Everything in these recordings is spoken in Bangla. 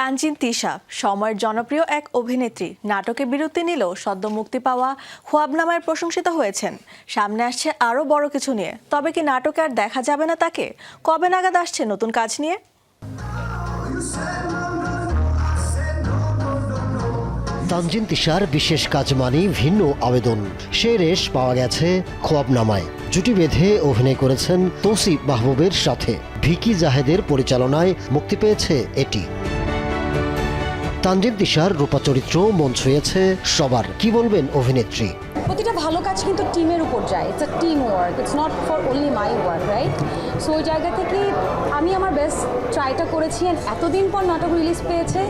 তানজিন তিশা, সময়ের জনপ্রিয় এক অভিনেত্রী, নাটকে বিরতি নিলেও সদ্য মুক্তি পাওয়া হোয়াবনামায় প্রশংসিত হয়েছেন। সামনে আসছে আরও বড় কিছু নিয়ে। তবে কি নাটকে আর দেখা যাবে না তাকে? কবে নাগাদ আসছে নতুন কাজ নিয়ে? তানজিন তিশার বিশেষ কাজ মানেই ভিন্ন আবেদন। সে রেশ পাওয়া গেছে খোয়াবনামায় জুটি বেঁধে অভিনয় করেছেন তৌসিফ মাহবুবের সাথে। ভিকি জাহেদের পরিচালনায় মুক্তি পেয়েছে এটি। তানজিন দিশার রূপা চরিত্র মন ছুঁয়েছে সবার। কি বলবেন অভিনেত্রী? প্রতিটা ভালো কাজ কিন্তু টিমের উপর যায়। It's a team work it's not for only my work right so ওই জায়গা থেকে আমি আমার বেস্ট ট্রাইটা করেছি অ্যান্ড এতদিন পর নাটক রিলিজ পেয়েছে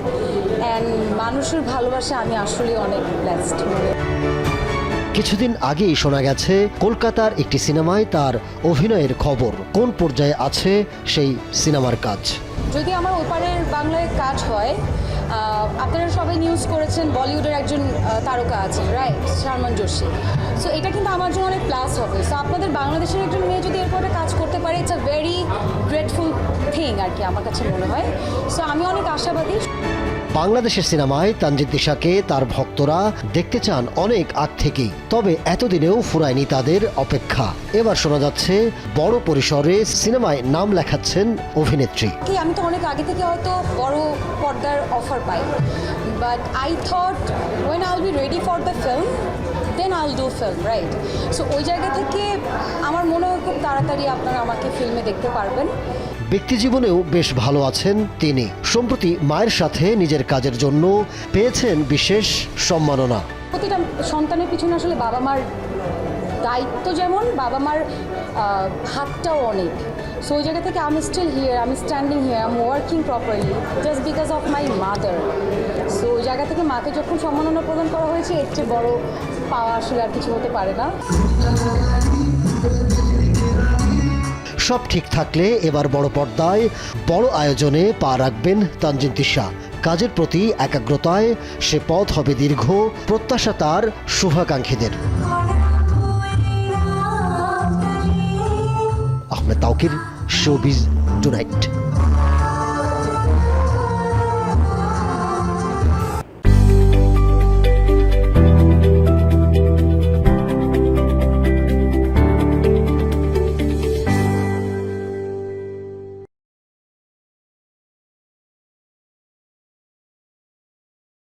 অ্যান্ড মানুষের ভালোবাসা আমি আসলে অনেক ব্লেসড কিছুদিন আগেই শোনা গেছে কলকাতার একটি সিনেমায় তার অভিনয়ের খবর। কোন পর্যায়ে আছে সেই সিনেমার কাজ? যদি আমার ওপারের বাংলায় কাজ হয় আপনারা সবাই নিউজ করেছেন, বলিউডের একজন তারকা আছেন রাইট শারমান জোশী। সো এটা কিন্তু আমার জন্য অনেক প্লাস হবে। সো আপনাদের বাংলাদেশের একজন মেয়ে যদি এরপরে কাজ করতে পারে it's a very grateful thing আর কি, আমার কাছে মনে হয়। সো আমি অনেক আশাবাদী। বাংলাদেশের সিনেমায় তানজিদ দিশাকে তার ভক্তরা দেখতে চান অনেক আগ থেকেই। তবে এতদিনেও ফুরায়নি তাদের অপেক্ষা। এবার শোনা যাচ্ছে, বড় পরিসরে সিনেমায় নাম লেখাচ্ছেন অভিনেত্রী। কি, আমি তো অনেক আগে থেকে হয়তো বড় পর্দার offer pi. But I thought when I be ready for the film then I'll do film right so ওই জায়গা থেকে আমার মনে হয় খুব তাড়াতাড়ি আপনারা আমাকে ফিল্মে দেখতে পারবেন। ব্যক্তিজীবনেও বেশ ভালো আছেন তিনি। সম্প্রতি মায়ের সাথে নিজের কাজের জন্য পেয়েছেন বিশেষ সম্মাননা। প্রতিটা সন্তানের পিছনে আসলে বাবা মার দায়িত্ব যেমন, বাবা মার হাতটাও অনেক। সো ওই জায়গা থেকে আমি স্টিল হিয়ার আমি standing here I'm working properly just because of my mother so ওই জায়গা থেকে মাকে যখন সম্মাননা প্রদান করা হয়েছে, এর চেয়ে বড় পাওয়া আসলে আর কিছু হতে পারে না। সব ঠিক থাকলে এবার বড় পর্দায় বড় আয়োজনে পা রাখবেন তানজিন তিশা। কাজের প্রতি একাগ্রতায় সে পথ হবে দীর্ঘ, প্রত্যাশা তার শুভাকাঙ্ক্ষীদের। Ahmed Taukir, showbiz tonight.